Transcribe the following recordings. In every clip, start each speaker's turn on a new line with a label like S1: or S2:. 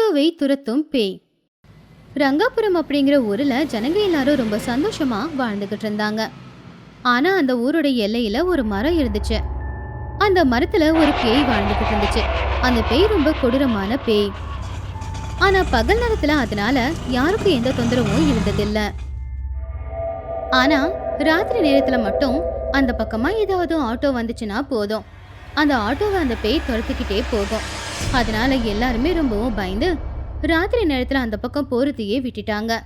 S1: ஆட்டோவை துரத்தும் பேய். ரங்காபுரம் அப்படிங்கிற ஊரில் ஜனங்க எல்லாரும் ரொம்ப சந்தோஷமாக வாழ்ந்துக்கிட்டு இருந்தாங்க. ஆனால் அந்த ஊரோட எல்லையில் ஒரு மரம் இருந்துச்சு. அந்த மரத்தில் ஒரு பேய் வாழ்ந்துக்கிட்டு இருந்துச்சு. அந்த பேய் ரொம்ப கொடூரமான பேய். ஆனால் பகல் நேரத்தில் அதனால யாருக்கும் எந்த தொந்தரவும் இருந்ததில்லை. ஆனால் ராத்திரி நேரத்தில் மட்டும் அந்த பக்கமாக ஏதாவது ஆட்டோ வந்துச்சுன்னா போதும். அந்த ஆட்டோவை அந்த பேய் துரத்துக்கிட்டே போகும். அதனால எல்லாருமே ரொம்பவும் பயந்து ராத்திரி நேரத்தில் அந்த பக்கம் போகிறதையே விட்டுட்டாங்க.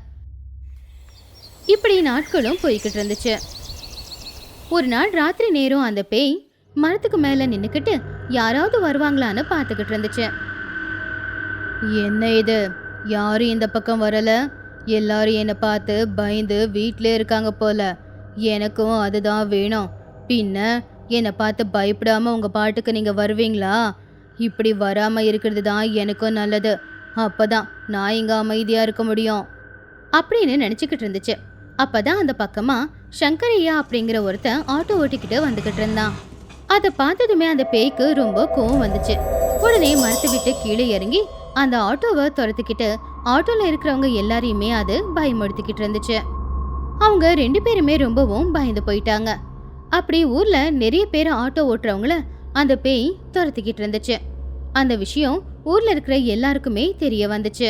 S1: இப்படி நாட்களும் போய்கிட்டு இருந்துச்சு. ஒரு நாள் ராத்திரி நேரம் அந்த பேய் மரத்துக்கு மேலே நின்றுக்கிட்டு யாராவது வருவாங்களான்னு பார்த்துக்கிட்டு இருந்துச்சு. என்ன இது? யாரும் இந்த பக்கம் வரல? எல்லாரும் என்னை பார்த்து பயந்து வீட்டிலே இருக்காங்க போல. எனக்கும் அதுதான் வேணும். பின்ன என்னை பார்த்து பயப்படாமல் உங்கள் பாட்டுக்கு நீங்கள் வருவீங்களா? இப்படி வராமல் இருக்கிறது தான் எனக்கும் நல்லது. அப்போ தான் நான் இங்கே அமைதியாக இருக்க முடியும். அப்படின்னு நினச்சிக்கிட்டு இருந்துச்சு. அப்போ தான் அந்த பக்கமாக சங்கரையா அப்படிங்கிற ஒருத்தன் ஆட்டோ ஓட்டிக்கிட்டு வந்துக்கிட்டு இருந்தான். அதை பார்த்ததுமே அந்த பேய்க்கு ரொம்ப கோவம் வந்துச்சு. உடனே மரத்தை விட்டு கீழே இறங்கி அந்த ஆட்டோவை துரத்துக்கிட்டு ஆட்டோவில் இருக்கிறவங்க எல்லாரையுமே அது பயமுறுத்திக்கிட்டு இருந்துச்சு. அவங்க ரெண்டு பேருமே ரொம்பவும் பயந்து போயிட்டாங்க. அப்படி ஊர்ல நிறைய பேர் ஆட்டோ ஓட்டுறவங்கள அந்த பேய் துரத்திக்கிட்டு இருந்துச்சு. அந்த விஷயம் ஊர்ல இருக்கிற எல்லாருக்குமே தெரிய வந்துச்சு.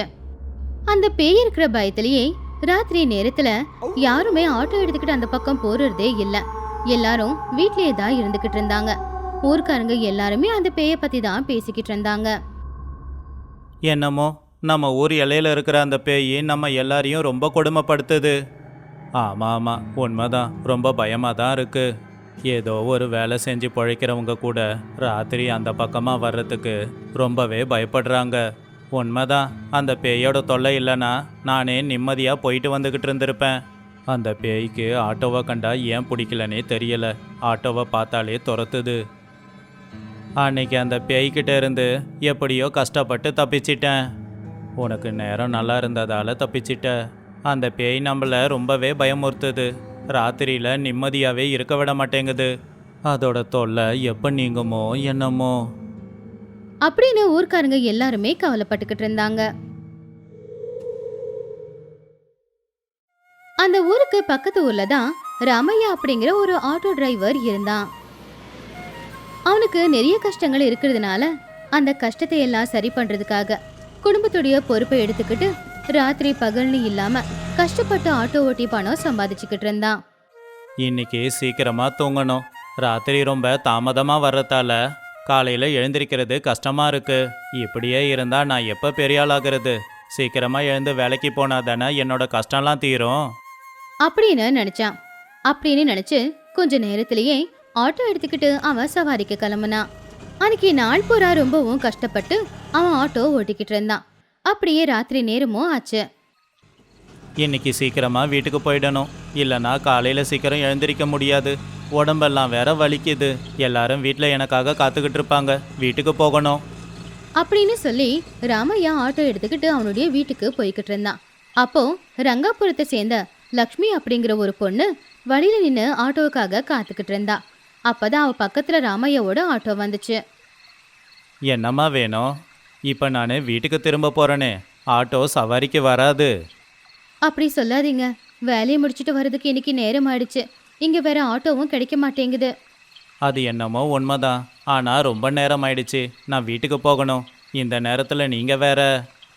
S1: அந்த பேய் இருக்கிற பயத்திலேயே ராத்திரி நேரத்துல யாருமே ஆட்டோ எடுத்துக்கிட்டு அந்த பக்கம் போறதே இல்ல. எல்லாரும் வீட்லயே தான் இருந்துகிட்டு இருந்தாங்க. ஊர்க்காரங்க எல்லாருமே அந்த பேயை பத்தி தான் பேசிக்கிட்டு இருந்தாங்க.
S2: என்னமோ நம்ம ஊர் எல்லையில் இருக்கிற அந்த பேய் நம்ம எல்லாரையும் ரொம்ப கொடுமைப்படுத்துது. ஆமாம் ஆமாம் உண்மைதான். ரொம்ப பயமாக தான் இருக்கு. ஏதோ ஒரு வேலை செஞ்சு பிழைக்கிறவங்க கூட ராத்திரி அந்த பக்கமாக வர்றதுக்கு ரொம்பவே பயப்படுறாங்க. உண்மைதான் அந்த பேயோட தொல்லை இல்லைன்னா நானே நிம்மதியாக போயிட்டு வந்துக்கிட்டு இருந்திருப்பேன். அந்த பேய்க்கு ஆட்டோவை கண்டா ஏன் பிடிக்கலனே தெரியல. ஆட்டோவை பார்த்தாலே துரத்துது. அன்னைக்கு அந்த பேய்கிட்ட இருந்து எப்படியோ கஷ்டப்பட்டு தப்பிச்சிட்டேன். உனக்கு நேரம் நல்லா இருந்ததால் தப்பிச்சிட்ட. அந்த பேய் நம்மளை ரொம்பவே பயமுறுத்துது. ராத்திரியில் நிம்மதியாகவே இருக்க விட மாட்டேங்குது. அதோட தொல்லை எப்போ நீங்குமோ என்னமோ.
S1: அப்படின்னு ஊர்க்காரங்க எல்லாருமே கவலைப்பட்டுக்கிட்டு இருந்தாங்க. அந்த ஊருக்கு பக்கத்து ஊர்ல தான் ராமையா அப்படிங்கிற ஒரு ஆட்டோ டிரைவர் இருந்தான். அவனுக்கு நிறைய கஷ்டங்கள் இருக்கிறதுனால அந்த கஷ்டத்தை எல்லாம் சரி பண்றதுக்காக குடும்பத்துடைய பொறுப்பை எடுத்துக்கிட்டு ராத்திரி பகல்னு இல்லாம கஷ்டப்பட்டு ஆட்டோ ஓட்டி பணம் சம்பாதிச்சுக்கிட்டு இருந்தான்.
S2: இன்னைக்கு சீக்கிரமாக தூங்கணும். ராத்திரி ரொம்ப தாமதமாக வர்றதால காலையில் எழுந்திருக்கிறது கஷ்டமாக இருக்கு. இப்படியே இருந்தால் நான் எப்போ பெரிய ஆளாகிறது? சீக்கிரமாக எழுந்து வேலைக்கு போனால் தானே என்னோட கஷ்டம்லாம் தீரும்.
S1: அப்படின்னு நினைச்சான். அப்படின்னு நினைச்சு கொஞ்ச நேரத்திலேயே ஆட்டோ எடுத்துக்கிட்டு அவன் சவாரிக்கு கிளம்புனான். அன்னைக்கு நாள் பூரா ரொம்பவும் கஷ்டப்பட்டு அவன் ஆட்டோ ஓட்டிக்கிட்டு இருந்தான். அப்படியே ராத்திரி நேரமும் ஆச்சு.
S2: இன்னைக்கு சீக்கிரமாக வீட்டுக்கு போயிடணும். இல்லைன்னா காலையில் சீக்கிரம் எழுந்திருக்க முடியாது. உடம்பெல்லாம் வேற வலிக்குது. எல்லாரும் வீட்டில் எனக்காக காத்துக்கிட்டு இருப்பாங்க. வீட்டுக்கு போகணும்.
S1: அப்படின்னு சொல்லி ராமையா ஆட்டோ எடுத்துக்கிட்டு அவனுடைய வீட்டுக்கு போய்கிட்டு இருந்தான். அப்போ ரங்காபுரத்தை சேர்ந்த லக்ஷ்மி அப்படிங்கிற ஒரு பொண்ணு வழியில நின்று ஆட்டோவுக்காக காத்துக்கிட்டு இருந்தா. அப்பதான் அவ பக்கத்துல ராமையாவோட ஆட்டோ வந்துச்சு.
S2: என்னம்மா வேணும்? இப்போ நான் வீட்டுக்கு திரும்ப போகிறேனே ஆட்டோ சவாரிக்கு வராது.
S1: அப்படி சொல்லாதீங்க. வேலையை முடிச்சிட்டு வர்றதுக்கு இன்னைக்கு நேரம் ஆயிடுச்சு. இங்க வேற ஆட்டோவும் கிடைக்க மாட்டேங்குது.
S2: அது என்னமோ உண்மைதான். ஆனால் ரொம்ப நேரம் ஆயிடுச்சு. நான் வீட்டுக்கு போகணும். இந்த நேரத்தில் நீங்கள் வேற.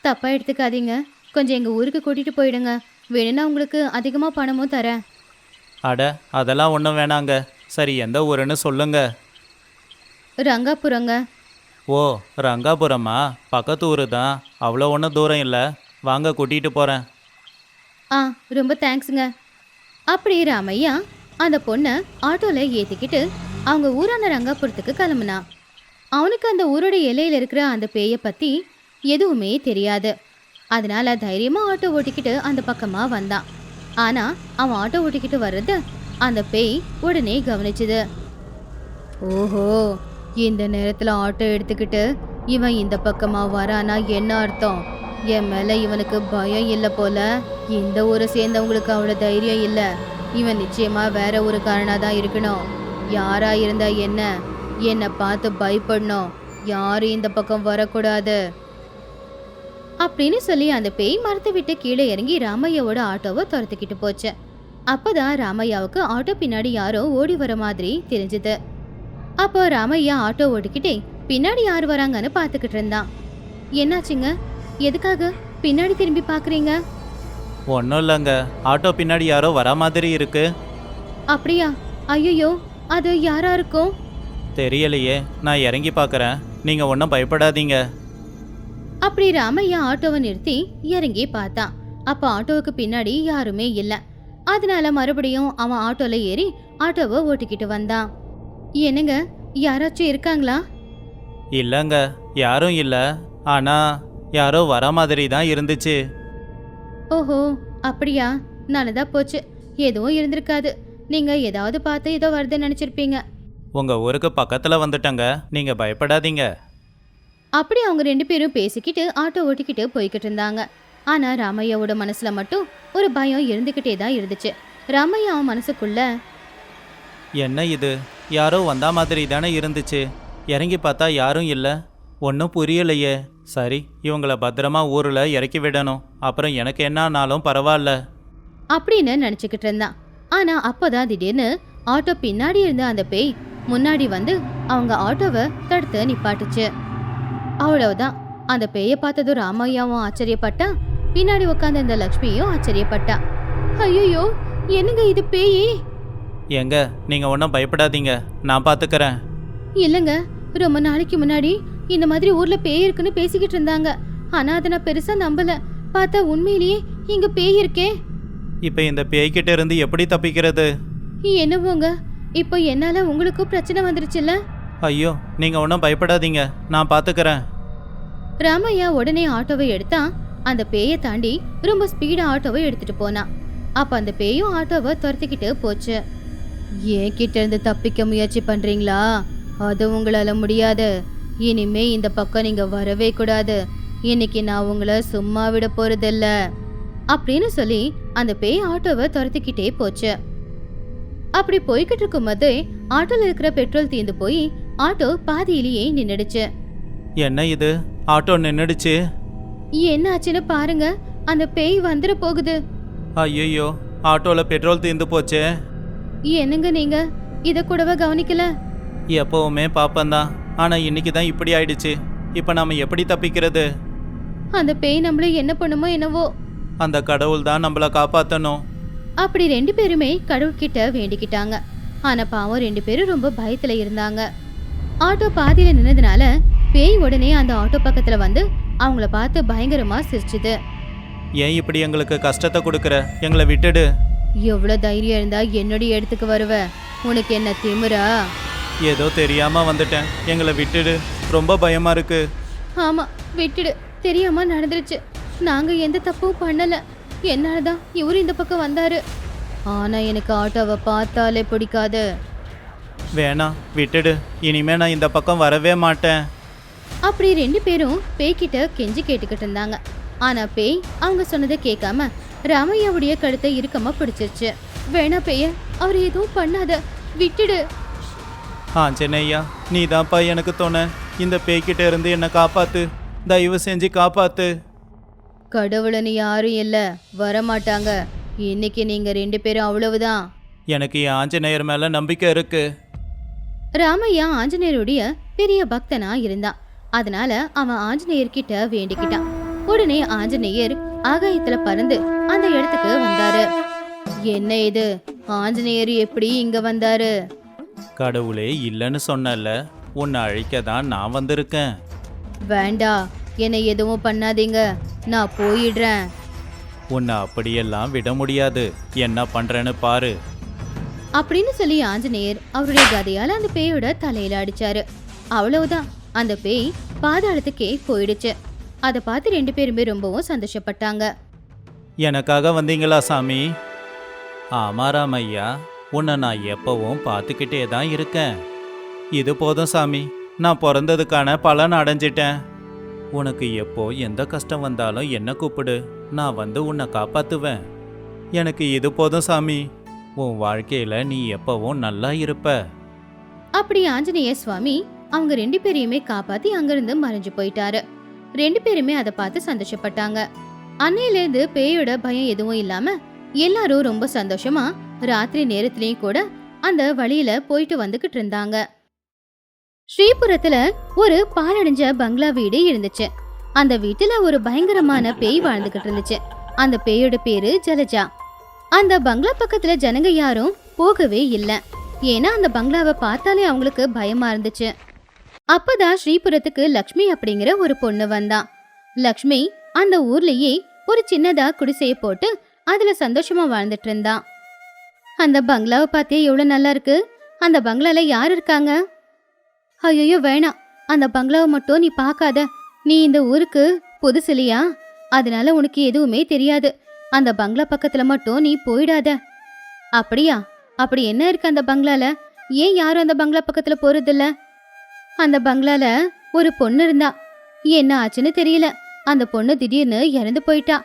S1: தப்பா எடுத்துக்காதீங்க. கொஞ்சம் எங்க ஊருக்கு கூட்டிட்டு போயிடுங்க. வேணும்னா உங்களுக்கு அதிகமா பணமும் தரேன்.
S2: அட அதெல்லாம் ஒன்றும் வேணாங்க. சரி எந்த ஊருன்னு சொல்லுங்க.
S1: ரங்காபுரங்க.
S2: ஓ ரங்காபுரமா? பக்கத்து ஊர் தான் அவ்வளோ ஒன்றும் தூரம் இல்லை. வாங்க கூட்டிகிட்டு போகிறேன்
S1: ஆ ரொம்ப தேங்க்ஸுங்க. அப்படி ராமையா அந்த பொண்ணை ஆட்டோவில் ஏற்றிக்கிட்டு அவங்க ஊரான ரங்காபுரத்துக்கு கிளம்புனான் அவனுக்கு அந்த ஊரோட எல்லையில் இருக்கிற அந்த பேயை பற்றி எதுவுமே தெரியாது. அதனால தைரியமாக ஆட்டோ ஓட்டிக்கிட்டு அந்த பக்கமாக வந்தான். ஆனால் அவன் ஆட்டோ ஓட்டிக்கிட்டு வர்றது அந்த பேய் உடனே கவனிச்சுது. ஓஹோ. இந்த நேரத்தில் ஆட்டோ எடுத்துக்கிட்டு இவன் இந்த பக்கமாக வரானா என்ன அர்த்தம்? என் மேலே இவனுக்கு பயம் இல்லை போல. இந்த ஊரை சேர்ந்தவங்களுக்கு அவ்வளோ தைரியம் இல்லை. இவன் நிச்சயமாக வேற ஒரு காரணாக தான் இருக்கணும். யாராக இருந்தா என்ன? என்னை பார்த்து பயப்படணும். யாரும் இந்த பக்கம் வரக்கூடாது. அப்படின்னு சொல்லி அந்த பேய் மரத்தை விட்டு கீழே இறங்கி ராமையாவோட ஆட்டோவை துரத்துக்கிட்டு போச்சு. அப்பதான் ராமையாவுக்கு ஆட்டோ பின்னாடி யாரோ ஓடி வர மாதிரி தெரிஞ்சுது. அப்போ ராமையா ஆட்டோ ஓட்டிக்கிட்டே பின்னாடி யார் வராங்கன்னு பார்த்துக்கிட்டு இருந்தான். என்னாச்சுங்க? எதுக்காக? பின்னாடி திரும்பி பார்க்கறீங்க?
S2: ஒன்றும் இல்லைங்க. ஆட்டோ பின்னாடி யாரோ வர மாதிரி இருக்கு.
S1: அப்படியா? ஐயோ அது யாரா இருக்கும்?
S2: தெரியலையே. நான் இறங்கி பார்க்குறேன். நீங்கள் ஒன்றும் பயப்படாதீங்க.
S1: அப்படி ராமையா ஆட்டோவை நிறுத்தி இறங்கி பார்த்தான் அப்ப ஆட்டோவுக்கு பின்னாடி யாருமே இல்ல. அதனால மறுபடியும் அவன் ஆட்டோல ஏறி ஆட்டோவை ஓட்டிக்கிட்டு வந்தான். என்னங்க யாராச்சும் இருக்காங்களா?
S2: இல்லைங்க யாரும் இல்லை. ஆனால் யாரோ வர மாதிரி தான் இருந்துச்சு.
S1: ஓஹோ அப்படியா? நல்லதா போச்சு. எதுவும் இருந்திருக்காது. நீங்க ஏதாவது பார்த்து ஏதோ வருதுன்னு நினைச்சிருப்பீங்க.
S2: உங்கள் ஊருக்கு பக்கத்தில் வந்துட்டங்க. நீங்கள் பயப்படாதீங்க.
S1: அப்படி அவங்க ரெண்டு பேரும் பேசிக்கிட்டு ஆட்டோ ஓட்டிக்கிட்டு போய்கிட்டு இருந்தாங்க. ஆனா ராமையாவோட மனசுல மட்டும் ஒரு பயம் இருந்துகிட்டே தான் இருந்துச்சு. ராமையா அவன் மனசுக்குள்ள
S2: என்ன இது? யாரோ வந்தா மாதிரி தானே இருந்துச்சு. இறங்கி பார்த்தா யாரும் இல்லை. ஒன்றும் புரியலையே. சரி இவங்கள பத்திரமா ஊரில் இறக்கி விடணும். அப்புறம் எனக்கு என்னானாலும் பரவாயில்ல.
S1: அப்படின்னு நினச்சிக்கிட்டு இருந்தான். ஆனால் அப்போதான் திடீர்னு ஆட்டோ பின்னாடி இருந்த அந்த பேய் முன்னாடி வந்து அவங்க ஆட்டோவை தடுத்து நிப்பாட்டுச்சு. அவ்வளவுதான். அந்த பேயை பார்த்ததும் ராமையாவும் ஆச்சரியப்பட்டா பின்னாடி உட்காந்து இந்த லக்ஷ்மியும் ஆச்சரியப்பட்டா ஐயோ என்னங்க இது பேயே?
S2: எங்க நீங்கள் ஒன்றும் பயப்படாதீங்க. நான் பார்த்துக்கிறேன்
S1: இல்லைங்க ரொம்ப நாளைக்கு முன்னாடி இந்த மாதிரி ஊர்ல பேய் இருக்குன்னு பேசிக்கிட்டு இருந்தாங்க. ஆனா அதை நான் பெருசா நம்பல. பார்த்தா உண்மையிலேயே இங்க பேய் இருக்கே.
S2: இப்போ இந்த பேய்கிட்ட இருந்து எப்படி தப்பிக்கிறது?
S1: என்னவோங்க இப்போ என்னால உங்களுக்கும் பிரச்சனை வந்துருச்சுல்ல?
S2: ஐயோ நீங்கள் ஒன்றும் பயப்படாதீங்க. நான் பார்த்துக்கிறேன்
S1: ராமையா உடனே ஆட்டோவை எடுத்தான் அந்த பேயை தாண்டி ரொம்ப ஸ்பீடா ஆட்டோவை எடுத்துட்டு போனான் அப்ப அந்த பேயும் ஆட்டோவை துரத்திக்கிட்டு போச்சு. ஏன் கிட்ட இருந்து தப்பிக்க முயற்சி பண்றீங்களா? அது உங்களால முடியாது. இனிமே இந்த பக்கம் நீங்க வரவே கூடாது. இன்னைக்கு நான் உங்களை சும்மா விட போறதில்ல. அப்படின்னு சொல்லி அந்த பேய் ஆட்டோவை துரத்திக்கிட்டே போச்சு. அப்படி போய்கிட்டு இருக்கும்போது ஆட்டோல இருக்கிற பெட்ரோல் தீர்ந்து போய் ஆட்டோ பாதியிலேயே நின்னுடுச்சு.
S2: என்ன இது? ஆட்டோ நின்றுடுச்சு
S1: என்ன ஆச்சுன்னு பாருங்க. அந்த பேய் வந்துட போகுது.
S2: ஐயோ ஆட்டோவில் பெட்ரோல் தீர்ந்து போச்சே.
S1: என்னங்க நீங்க? இத கூடவா கவனிக்கல?
S2: எப்போவுமே பாப்பந்தான். ஆனால் இன்னைக்கு தான் இப்படி ஆயிடுச்சு. இப்போ நாம எப்படி தப்பிக்கிறது?
S1: அந்த பேய் நம்மள என்ன பண்ணுமோ என்னவோ.
S2: அந்த கடவுள் தான் நம்மளை காப்பாற்றணும்
S1: அப்படி ரெண்டு பேருமே கடவுள்கிட்ட வேண்டிக்கிட்டாங்க. ஆனா பாவம் ரெண்டு பேரும் ரொம்ப பயத்துல இருந்தாங்க. ஆட்டோ பாதியில நின்னதுனால பேய் உடனே அந்த ஆட்டோ பக்கத்துல வந்து அவங்கள பார்த்து பயங்கரமா சிரிச்சுது.
S2: ஏன் இப்படி எங்களுக்கு கஷ்டத்தை கொடுக்குற? எங்களை விட்டுடு.
S1: எவ்வளவு தைரியம் இருந்தா என்னுடைய இடத்துக்கு வருவ? உனக்கு என்ன திமிரா?
S2: ஏதோ தெரியாம வந்துட்டேன். எங்களை விட்டுடு. ரொம்ப பயமா இருக்கு.
S1: ஆமா விட்டுடு. தெரியாம நடந்துருச்சு. நாங்க எந்த தப்பும் பண்ணல. என்னாலதான் இவரு இந்த பக்கம் வந்தாரு. ஆனா எனக்கு ஆட்டோவை பார்த்தாலே பிடிக்காது.
S2: வேணாம் விட்டுடு. இனிமே நான் இந்த பக்கம் வரவே மாட்டேன்.
S1: அப்படி ரெண்டு பேரும் பேய்கிட்ட கெஞ்சி கேட்டுக்கிட்டு இருந்தாங்க. ஆனா பேய் அவங்க சொன்னதை கேட்காம ராமையாவுடைய கழுத்தை இறுக்கமா பிடிச்சிருச்சு. வேணா பேய அவர் எதுவும் பண்ணாத விட்டுடு.
S2: ஆஞ்சநேயா நீ தான்ப்பா எனக்கு தோண. இந்த பேய்கிட்ட இருந்து என்னை காப்பாத்து. தயவு செஞ்சு காப்பாத்து.
S1: கடவுளன்னு யாரும் இல்ல வரமாட்டாங்க. இன்னைக்கு நீங்க ரெண்டு பேரும் அவ்வளவுதான்.
S2: எனக்கு என் ஆஞ்சநேயர் மேல நம்பிக்கை இருக்கு.
S1: ராமையா ஆஞ்சநேயருடைய பெரிய பக்தனா இருந்தான். அதனால அவன் ஆஞ்சநேயர்கிட்ட வேண்டிக்கிட்டான். உடனே ஆஞ்சநேயர் ஆகாயத்துல பறந்து அந்த இடத்துக்கு வந்தாரு. என்ன இது? ஆஞ்சநேயர் எப்படி இங்க வந்தாரு?
S2: கடவுளே இல்லைன்னு சொன்னல உன்னை அழிக்க தான் நான் வந்திருக்கேன்.
S1: வேண்டா. என்னை எதுவும் பண்ணாதீங்க. நான் போயிடுறேன்.
S2: உன்னை அப்படியெல்லாம் விட முடியாது. என்ன பண்றேன்னு பாரு.
S1: அப்படின்னு சொல்லி ஆஞ்சநேயர் அவருடைய கதையால அந்த பேயோட தலையில அடிச்சாரு. அவ்வளவுதான். அந்த பேய் பாதாளத்துக்கே போயிடுச்சு. அதை பார்த்து ரெண்டு பேருமே ரொம்பவும் சந்தோஷப்பட்டாங்க.
S2: எனக்காக வந்தீங்களா சாமி? ஆமாராம் ஐயா உன்னை நான் எப்பவும் பார்த்துக்கிட்டே தான் இருக்கேன். இது போதும் சாமி. நான் பிறந்ததுக்கான பலன் அடைஞ்சிட்டேன். உனக்கு எப்போ எந்த கஷ்டம் வந்தாலும் என்ன கூப்பிடு. நான் வந்து உன்னை காப்பாற்றுவேன் எனக்கு இது போதும் சாமி. உன் வாழ்க்கையில நீ எப்பவும் நல்லா இருப்ப.
S1: அப்படி ஆஞ்சநேய சுவாமி அவங்க ரெண்டு பேரையுமே காப்பாத்தி அங்கிருந்து மறைஞ்சு போயிட்டாரு. ரெண்டு பேருமே அதை பார்த்து சந்தோஷப்பட்டாங்க. அன்னையிலேருந்து பேயோட பயம் எதுவும் இல்லாம எல்லாரும் ரொம்ப சந்தோஷமா ராத்திரி நேரத்திலயும் கூட அந்த வழியில போயிட்டு வந்துகிட்டு இருந்தாங்க. ஸ்ரீபுரத்துல ஒரு பாலடைஞ்ச பங்களா வீடு இருந்துச்சு. அந்த வீட்டுல ஒரு பயங்கரமான பேய் வாழ்ந்துகிட்டு இருந்துச்சு. அந்த பேயோட பேரு ஜலஜா. அந்த பங்களா பக்கத்துல ஜனங்க யாரும் போகவே இல்ல. ஏன்னா அந்த பங்களாவை பார்த்தாலே அவங்களுக்கு பயமா இருந்துச்சு. அப்பதான் ஸ்ரீபுரத்துக்கு லக்ஷ்மி அப்படிங்கிற ஒரு பொண்ணு வந்தான் லக்ஷ்மி அந்த ஊர்லயே ஒரு சின்னதா குடிசையை போட்டு அதில் சந்தோஷமா வாழ்ந்துட்டு இருந்தான் அந்த பங்களாவை பார்த்தே எவ்வளோ நல்லா இருக்கு. அந்த பங்களால யார் இருக்காங்க? ஐயோ வேணாம். அந்த பங்களாவை மட்டும் நீ பார்க்காத. நீ இந்த ஊருக்கு புதுசு இல்லையா? அதனால உனக்கு எதுவுமே தெரியாது. அந்த பங்களா பக்கத்துல மட்டும் நீ போயிடாத. அப்படியா? அப்படி என்ன இருக்கு அந்த பங்களால? ஏன் யாரும் அந்த பங்களா பக்கத்துல போறதில்ல? அந்த பங்களால ஒரு பொண்ணு இருந்தா. என்ன ஆச்சுன்னு தெரியல. அந்த பொண்ணு திடீர்னு இறந்து போயிட்டா.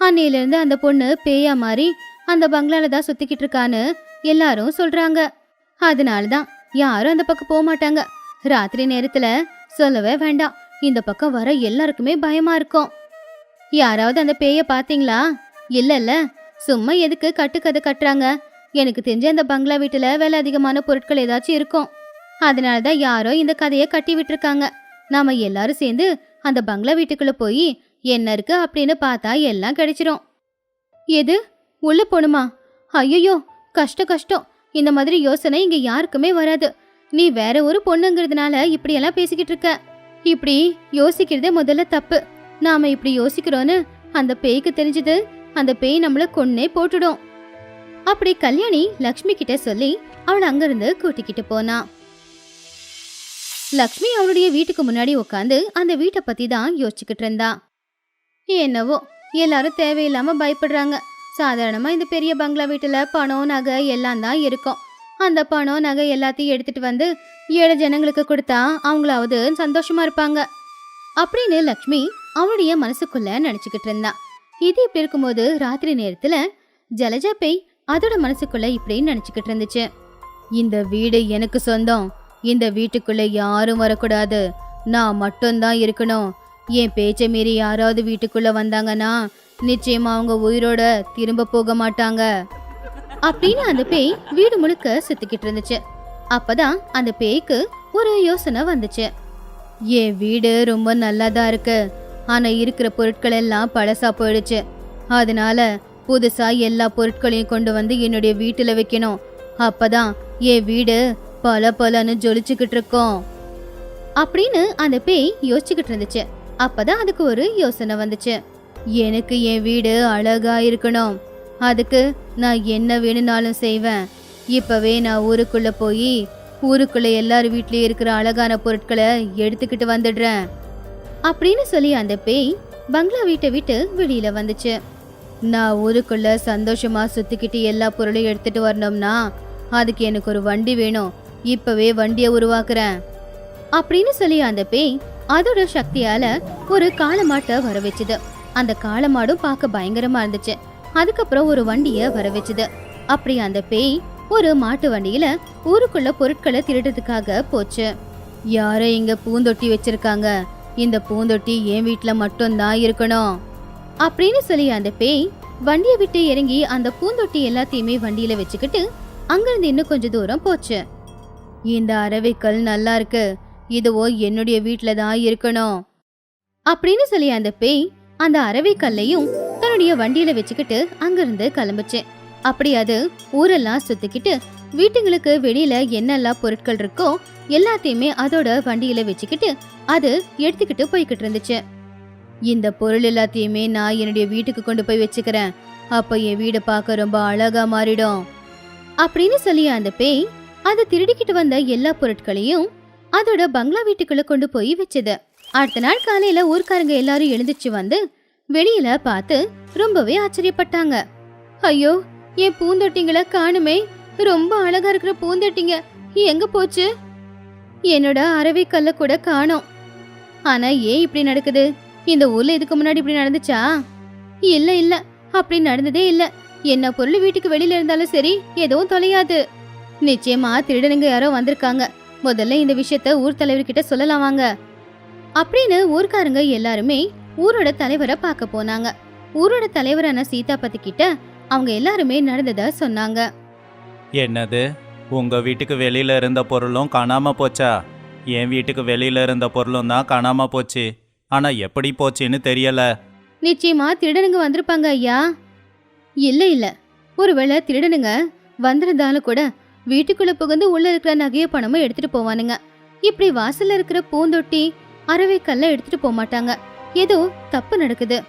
S1: அன்னையிலேருந்து அந்த பொண்ணு பேயா மாதிரி அந்த பங்களால தான் சுத்திக்கிட்டு இருக்கான்னு எல்லாரும் சொல்றாங்க. அதனால தான் யாரும் அந்த பக்கம் போக மாட்டாங்க. ராத்திரி நேரத்துல சொல்லவே வேண்டாம். இந்த பக்கம் வர எல்லாருக்குமே பயமா இருக்கும். யாராவது அந்த பேய பாத்தீங்களா? இல்ல இல்ல. சும்மா எதுக்கு கட்டுக்கதை கட்டுறாங்க? எனக்கு தெரிஞ்ச அந்த பங்களா வீட்டுல விலை அதிகமான பொருட்கள் ஏதாச்சும் இருக்கும். அதனால தான் யாரோ இந்த கதையை கட்டி விட்டுருக்காங்க. நாம எல்லாரும் சேர்ந்து அந்த பங்களா வீட்டுக்குள்ள போய் என்ன இருக்கு? அப்படின்னு பார்த்தா எல்லாம் கிடைச்சிரும். எது? உள்ள போணுமா? ஐயோ கஷ்டம் கஷ்டம். இந்த மாதிரி யோசனை இங்க யாருக்குமே வராது. நீ வேற ஒரு பொண்ணுங்கிறதுனால இப்படியெல்லாம் பேசிக்கிட்டு இருக்க. இப்படி யோசிக்கிறதே முதல்ல தப்பு. நாம இப்படி யோசிக்கிறோன்னு அந்த பேய்க்கு தெரிஞ்சது அந்த பேய் நம்மள கொன்னே போட்டுடும். அப்படி கல்யாணி லக்ஷ்மி கிட்ட சொல்லி அவளை அங்கிருந்து கூட்டிக்கிட்டு போனா. லக்ஷ்மி அவளுடைய வீட்டுக்கு முன்னாடி உட்காந்து அந்த வீட்டை பத்தி தான் யோசிச்சுக்கிட்டு இருந்தா என்னவோ எல்லாரும் தேவையில்லாம பயப்படுறாங்க. சாதாரணமா இந்த பெரிய பங்களா வீட்டுல பணம் நகை எல்லாம் தான் இருக்கும். அந்த பணம் நகை எல்லாத்தையும் எடுத்துட்டு வந்து ஏழை ஜனங்களுக்கு கொடுத்தா அவங்களாவது சந்தோஷமா இருப்பாங்க. அப்படின்னு லக்ஷ்மி அவளுடைய மனசுக்குள்ள நினைச்சுக்கிட்டு இருந்தா இது இப்படி இருக்கும்போது ராத்திரி நேரத்துல ஜலஜா பேய் அதோட மனசுக்குள்ள இப்படி நினைச்சுக்கிட்டு இருந்துச்சு இந்த வீடு எனக்கு சொந்தம். இந்த வீட்டுக்குள்ள யாரும் வரக்கூடாது. நான் மட்டும்தான் இருக்கணும். என் பேச்சை மீறி யாராவது வீட்டுக்குள்ள வந்தாங்கன்னா நிச்சயமா அவங்க உயிரோட திரும்ப போக மாட்டாங்க. அப்படின்னு அந்த பேய் வீடு முழுக்க சுத்திக்கிட்டு இருந்துச்சு. அப்பதான் அந்த பேய்க்கு ஒரு யோசனை வந்துச்சு. என் வீடு ரொம்ப நல்லாதான் இருக்கு. ஆனா இருக்கிற பொருட்கள் எல்லாம் பழசா போயிடுச்சு. அதனால புதுசா எல்லா பொருட்களையும் கொண்டு வந்து என்னுடைய வீட்டுல வைக்கணும். அப்பதான் என் வீடு பல பலன்னு ஜொலிச்சுக்கிட்டு இருக்கோம் அப்படின்னு அந்த பேய் யோசிச்சுக்கிட்டு இருந்துச்சு அப்பதான் அதுக்கு ஒரு யோசனை வந்துச்சு. எனக்கு என் வீடு அழகா இருக்கணும். அதுக்கு நான் என்ன வேணும்னாலும் செய்வேன். இப்பவே நான் ஊருக்குள்ள போய் ஊருக்குள்ள எல்லார் வீட்லயும் இருக்கிற அழகான பொருட்களை எடுத்துக்கிட்டு வந்துடுறேன். அப்படின்னு சொல்லி அந்த பேய் பங்களா வீட்டை விட்டு வெளியில வந்துச்சு. நான் ஊருக்குள்ள சந்தோஷமா சுத்திக்கிட்டு எல்லா பொருளையும் எடுத்துட்டு வரணும்னா அதுக்கு எனக்கு ஒரு வண்டி வேணும். இப்பவே வண்டியை உருவாக்குறேன். அப்படின்னு சொல்லி அந்த பேய் அதோட சக்தியால ஒரு காளமாட்டை வர வச்சுது. அந்த காளமாடும் பார்க்க பயங்கரமா இருந்துச்சு. அதுக்கப்புறம் ஒரு வண்டிய வர வச்சுது. அப்படி அந்த பேய் ஒரு மாட்டு வண்டியில ஊருக்குள்ள பொருட்களை திருடுறதுக்காக போச்சு. யாரோ இங்க பூந்தொட்டி வச்சிருக்காங்க? இந்த பூந்தொட்டி என் வீட்ல மட்டும்தான் இருக்கணும். அப்படின்னு சொல்லி அந்த பேய் வண்டியை விட்டு இறங்கி அந்த பூந்தொட்டி எல்லாத்தையுமே வண்டியில வச்சுக்கிட்டு அங்கிருந்து இன்னும் கொஞ்ச தூரம் போச்சு. இந்த அரவைக்கல் நல்லா இருக்கு. இதுவோ என்னுடைய வீட்ல தான் இருக்கணும். அப்படின்னு சொல்லி அந்த பேய் அந்த அரவைக்கல்லையும் தன்னுடைய வண்டியில வச்சுக்கிட்டு அங்கிருந்து கிளம்புச்சு. அப்படி அது ஊரெல்லாம் சுத்திக்கிட்டு வீட்டுங்களுக்கு வெளியில என்னெல்லாம் பொருட்கள் இருக்கோ எல்லாத்தையுமே அதோட வண்டியில வச்சுக்கிட்டு அது எடுத்துக்கிட்டு போய்கிட்டு இருந்துச்சு. இந்த பொருள் எல்லாத்தையுமே நான் என்னுடைய வீட்டுக்கு கொண்டு போய் வச்சுக்கிறேன். அப்ப என் வீடு பார்க்க ரொம்ப அழகா மாறிடும். அப்படின்னு சொல்லி அந்த பேய் அது திருடிக்கிட்டு வந்த எல்லா பொருட்களையும் அதோட பங்களா வீட்டுக்குள்ள கொண்டு போய் வச்சது. அடுத்த நாள் காலையில ஊர்க்காரங்க எல்லாரும் எழுந்திருச்சு வந்து வெளியில பார்த்து ரொம்பவே ஆச்சரியப்பட்டாங்க. ஐயோ என் பூந்தொட்டிங்களை காணுமே. ரொம்ப அழகா இருக்கிற பூந்தொட்டிங்க. எங்க போச்சு? என்னோட அரவைக்கல்ல கூட காணோம். ஆனா ஏன் இப்படி நடக்குது? இந்த ஊர்ல இதுக்கு முன்னாடி இப்படி நடந்துச்சா? இல்ல இல்ல அப்படி நடந்ததே இல்ல. என்ன பொருள் வீட்டுக்கு வெளியில இருந்தாலும் சரி எதுவும் தொலையாது. நிச்சயமா திருடனுங்க யாரோ வந்திருக்காங்க. முதல்ல இந்த விஷயத்த ஊர் தலைவர்கிட்ட சொல்லலாம் வாங்க. அப்படின்னு ஊர்க்காரங்க எல்லாருமே ஊரோட தலைவரை பார்க்க போனாங்க. ஊரோட தலைவரான சீதாபதி கிட்ட அவங்க எல்லாருமே நடந்தத சொன்னாங்க.
S2: என்னது? உங்க வீட்டுக்கு வெளியில இருந்த பொருளும் காணாம போச்சா? என் வீட்டுக்கு வெளியில இருந்த பொருளும் தான் காணாம போச்சு. ஆனா எப்படி போச்சுன்னு தெரியல.
S1: நிச்சயமா திருடனுங்க வந்திருப்பாங்க ஐயா. இல்ல இல்ல. ஒருவேளை திருடனுங்க வந்திருந்தாலும் கூட வீட்டுக்குள்ள புகுந்து உள்ள இருக்கிற நகைய பணமும் எடுத்துட்டு போவானுங்க. இப்படி வாசல்ல இருக்கிற பூந்தொட்டி அரவை கல்ல எடுத்துட்டு போக மாட்டாங்க ஏதோ தப்பு நடக்குது.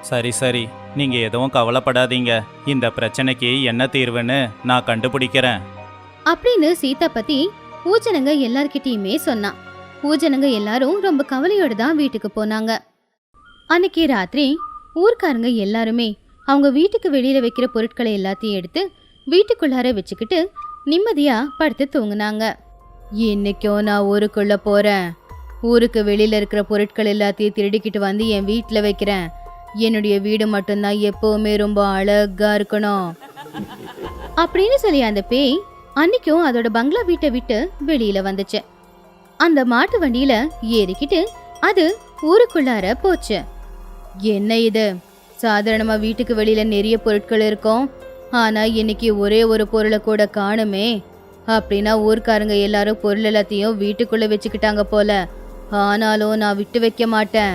S2: சரி சரி. நீங்க எதுவும் கவலைப்படாதீங்க. இந்த பிரச்சனைக்கு என்ன தீர்வுன்னு நான் கண்டுபிடிக்கிறேன்.
S1: அப்படின்னு சீதா பத்தி ஊஜனங்க எல்லார்கிட்டயுமே சொன்னான் ஊஜனங்க எல்லாரும் ரொம்ப கவலையோட தான் வீட்டுக்கு போனாங்க. அன்னைக்கு ராத்திரி ஊர்க்காரங்க எல்லாருமே அவங்க வீட்டுக்கு வெளியில வைக்கிற பொருட்களை எல்லாத்தையும் எடுத்து வீட்டுக்குள்ளார வச்சுக்கிட்டு நிம்மதியா படுத்து தூங்குனாங்க. இன்னைக்கும் நான் ஊருக்குள்ள போறேன். ஊருக்கு வெளியில இருக்கிற பொருட்கள் எல்லாத்தையும் திருடிக்கிட்டு வந்து என் வீட்டில் வைக்கிறேன். என்னுடைய வீடு மட்டும்தான் எப்பவுமே ரொம்ப அழகா இருக்கணும். அப்படின்னு சொல்லி அந்த பேய் அன்னைக்கும் அதோட பங்களா வீட்டை விட்டு வெளியில வந்துச்சு. அந்த மாட்டு வண்டியில ஏறிக்கிட்டு அது ஊருக்குள்ளார போச்சு. என்ன இது? சாதாரணமா வீட்டுக்கு வெளியில நிறைய பொருட்கள் இருக்கும். ஆனால் இன்னைக்கு ஒரே ஒரு பொருளை கூட காணுமே. அப்படின்னா ஊர்க்காரங்க எல்லாரும் பொருள் எல்லாத்தையும் வீட்டுக்குள்ளே வச்சுக்கிட்டாங்க போல. ஆனாலும் நான் விட்டு வைக்க மாட்டேன்.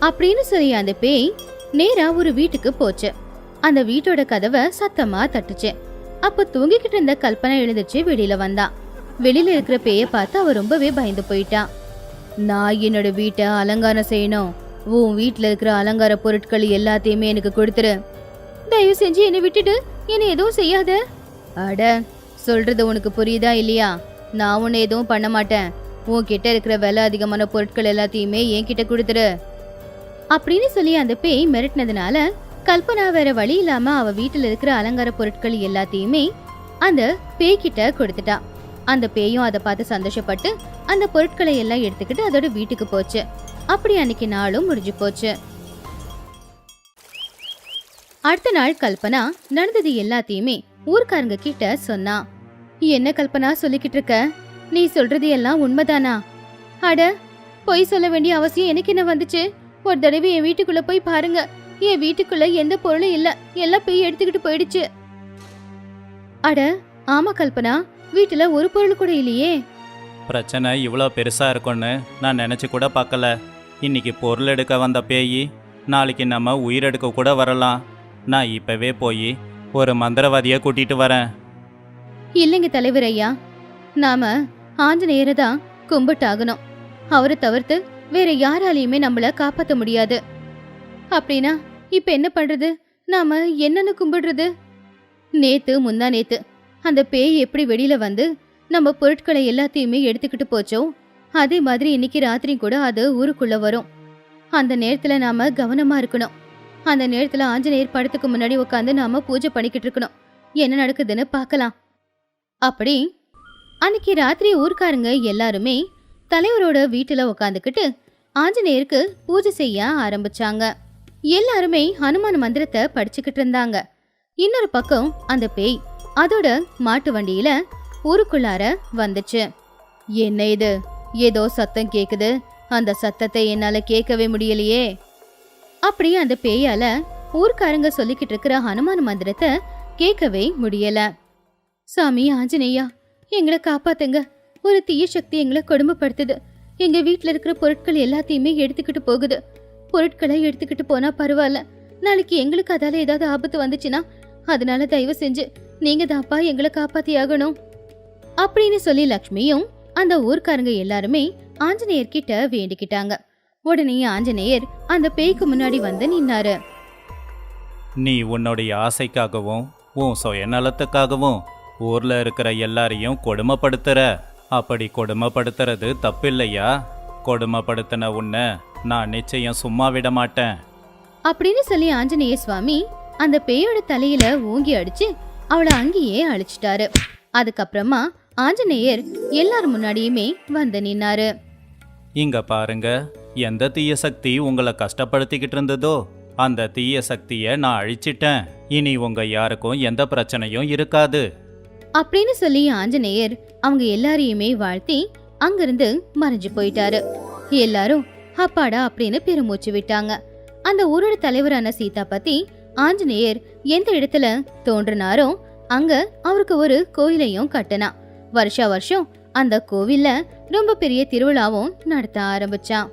S1: அப்படின்னு சொல்லி அந்த பேய் நேரா ஒரு வீட்டுக்கு போச்சு. அந்த வீட்டோட கதவை சத்தமா தட்டுச்சு. அப்போ தூங்கிக்கிட்டு இருந்த கல்பனா எழுந்துச்சு வெளியில வந்தான் வெளியில இருக்கிற பேய பார்த்து அவ ரொம்பவே பயந்து போயிட்டான் நான் என்னோட வீட்டை அலங்காரம் செய்யணும். உன் வீட்டில் இருக்கிற அலங்கார பொருட்கள் எல்லாத்தையுமே எனக்கு கொடுத்துரு. தயவு செஞ்சு என்னை விட்டுட்டு என்னை எதுவும் செய்யாத? அட சொல்றது உனக்கு புரியுதா இல்லையா? நான் உன்னை எதுவும் பண்ண மாட்டேன். உன்கிட்ட இருக்கிற விலை அதிகமான பொருட்கள் எல்லாத்தையுமே என்கிட்ட கொடுத்துரு. அப்படின்னு சொல்லி அந்த பேய் மிரட்டினதுனால கல்பனா வேற வழி இல்லாம அவ வீட்டுல இருக்கிற அலங்கார பொருட்கள் எல்லாத்தையுமே அந்த பேய்கிட்ட கொடுத்துட்டா. அந்த பேயும் அதை பார்த்து சந்தோஷப்பட்டு அந்த பொருட்களை எல்லாம் எடுத்துக்கிட்டு அதோட வீட்டுக்கு போச்சு. அப்படி அன்னைக்கு நாளும் முடிஞ்சு போச்சு. அடுத்த நாள் கல்பனா நடந்தது எல்லாத்தையுமே ஊர்க்காரங்க கிட்ட சொன்னா. என்ன கல்பனா சொல்லிக்கிட்டு இருக்க? நீ சொல்றது எல்லாம் உண்மைதானா? அட பொய் சொல்ல வேண்டிய அவசியம் எனக்கு என்ன வந்துச்சு? ஒரு தடவை என் வீட்டுக்குள்ள போய் பாருங்க. என் வீட்டுக்குள்ள எந்த பொருளும் இல்ல. எல்லாம் போய் எடுத்துக்கிட்டு போயிடுச்சு. அட ஆமா கல்பனா. வீட்டுல ஒரு பொருள் கூட இல்லையே.
S2: பிரச்சனை இவ்வளோ பெருசா இருக்கும்னு நான் நினைச்சு கூட பார்க்கல. இன்னைக்கு பொருள் எடுக்க வந்த பேய் நாளைக்கு நம்ம உயிரெடுக்க கூட வரலாம். நான் இப்பவே போய் ஒரு மந்திரவாதியை கூட்டிட்டு வரேன்.
S1: இல்லைங்க தலைவர் ஐயா. நாம ஆஞ்சநேயரை தான் கும்பிட்டாகணும். அவரை தவிர்த்து வேற யாராலையுமே நம்மள காப்பாற்ற முடியாது. அப்படின்னா இப்ப என்ன பண்றது? நாம என்னன்னு கும்பிடுறது? நேத்து முந்தா நேத்து அந்த பேய் எப்படி வெளியில வந்து நம்ம பொருட்களை எல்லாத்தையுமே எடுத்துக்கிட்டு போச்சோ அதே மாதிரி இன்னைக்கு ராத்திரி கூட அது ஊருக்குள்ள வரும். அந்த நேரத்துல நாம கவனமா இருக்கணும். அந்த நேரத்துல ஆஞ்சநேயர் படத்துக்கு முன்னாடி உட்காந்து நாம பூஜை பண்ணிக்கிட்டு இருக்கணும். என்ன நடக்குதுன்னு பார்க்கலாம் அப்படி அன்னைக்கு ராத்திரி ஊர்க்காரங்க எல்லாருமே தலைவரோட வீட்டுல உட்காந்துக்கிட்டு ஆஞ்சநேயருக்கு பூஜை செய்ய ஆரம்பிச்சாங்க. எல்லாருமே ஹனுமான் மந்திரத்தை படிச்சுக்கிட்டு இருந்தாங்க. இன்னொரு பக்கம் அந்த பேய் அதோட மாட்டு வண்டியில ஊருக்குள்ளார வந்துச்சு. என்ன இது? ஏதோ சத்தம் கேக்குது. அந்த சத்தத்தை என்னால கேட்கவே முடியலையே. அப்படி அந்த பேயால ஊர்க்காரங்க சொல்லிக்கிட்டு இருக்கிற ஹனுமான் மந்திரத்தை கேட்கவே முடியல. சாமி ஆஞ்சநேயா எங்களை காப்பாத்துங்க. ஒரு தீய சக்தி எங்களை கொடுமைப்படுத்துது. எங்க வீட்டுல இருக்கிற பொருட்கள் எல்லாத்தையுமே எடுத்துக்கிட்டு போகுது. பொருட்களை எடுத்துக்கிட்டு போனா பரவாயில்ல. நாளைக்கு எங்களுக்கு அதால ஏதாவது ஆபத்து வந்துச்சுன்னா அதனால தயவு செஞ்சு நீங்க தான்ப்பா எங்களை காப்பாத்தி ஆகணும் அப்படின்னு சொல்லி லக்ஷ்மியும் அந்த ஊர்க்காரங்க எல்லாருமே ஆஞ்சநேயர்கிட்ட வேண்டிக்கிட்டாங்க. உடனே ஆஞ்சநேயர் அந்த பேய்க்கு முன்னாடி வந்து நின்னாரு.
S2: நீ உன்னுடைய ஆசைக்காகவும் உன் சுயநலத்துக்காகவும் ஊர்ல இருக்கிற எல்லாரையும் கொடுமைப்படுத்துற. அப்படி கொடுமைப்படுத்துறது தப்பில்லையா? கொடுமைப்படுத்தின உன்னை நான் நிச்சயம் சும்மா விட மாட்டேன்.
S1: அப்படின்னு சொல்லி ஆஞ்சநேய சுவாமி அந்த பேயோட தலையில ஓங்கி அடிச்சு அவளை அங்கேயே அழிச்சிட்டாரு. அதுக்கப்புறமா ஆஞ்சநேயர் எல்லார் முன்னாடியுமே வந்து நின்னாரு.
S2: இங்க பாருங்க எந்த தீய சக்தி உங்களை கஷ்டப்படுத்திக்கிட்டு இருந்ததோ அந்த தீய சக்தியை நான் அழிச்சிட்டேன். இனி உங்க யாருக்கும் எந்த பிரச்சனையும் இருக்காது.
S1: அப்படின்னு சொல்லி ஆஞ்சநேயர் அவங்க எல்லாரையுமே வாழ்த்தி அங்கிருந்து மறைஞ்சு போயிட்டாரு. எல்லாரும் அப்பாடா அப்படின்னு பெருமூச்சு விட்டாங்க. அந்த ஊரோட தலைவரான சீதா பத்தி ஆஞ்சநேயர் எந்த இடத்துல தோன்றினாரோ அங்க அவருக்கு ஒரு கோயிலையும் கட்டினா. வருஷா வருஷம் அந்த கோவில்ல ரொம்ப பெரிய திருவிழாவும் நடத்த ஆரம்பிச்சான்.